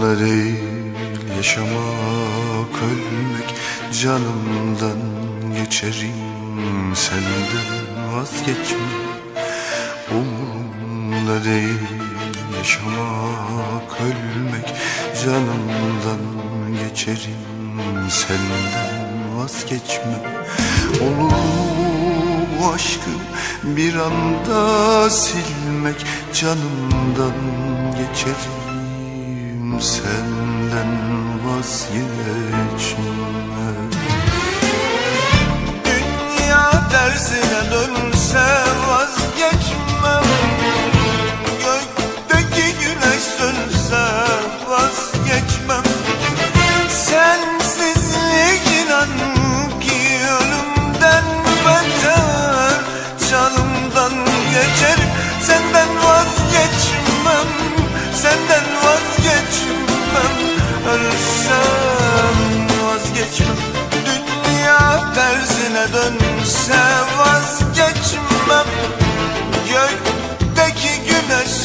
Umurumda değil yaşamak ölmek Canımdan geçerim. Senden vazgeçme. Umurumda değil. Yaşamak ölmek Canımdan geçerim. Senden vazgeçme. Olur mu bu aşkı bir anda silmek Canımdan geçerim senden vazgeçme. Dünya tersine dönse vazgeçmem. Gökteki güneş sönse vazgeçmem. Sensizlik inan ki ölümden beter Canımdan geçerim senden vazgeçmem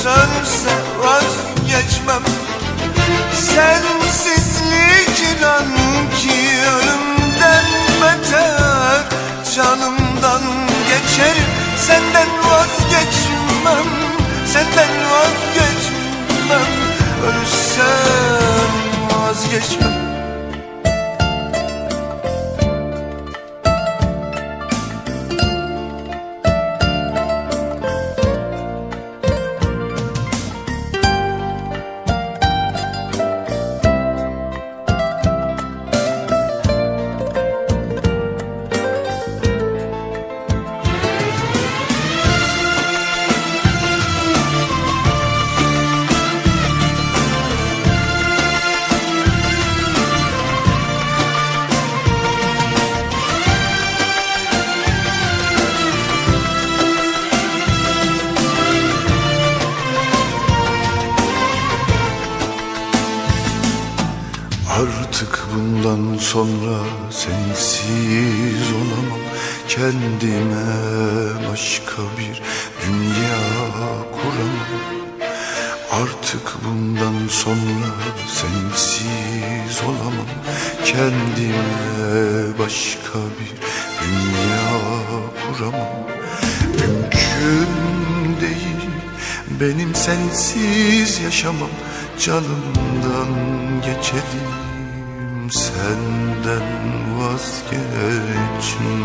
sönse vazgeçmem. Sensizlik inan ki ölümden beter. Canımdan geçerim senden vazgeçmem. Senden vazgeçmem. Ölsem vazgeçmem Artık bundan sonra sensiz olamam. Kendime başka bir dünya kuramam. Artık bundan sonra sensiz olamam. Kendime başka bir dünya kuramam. Mümkün değil benim sensiz yaşamam. Canımdan geçelim senden vazgeçme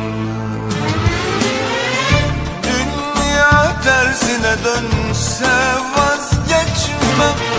Dünya tersine dönse vazgeçmem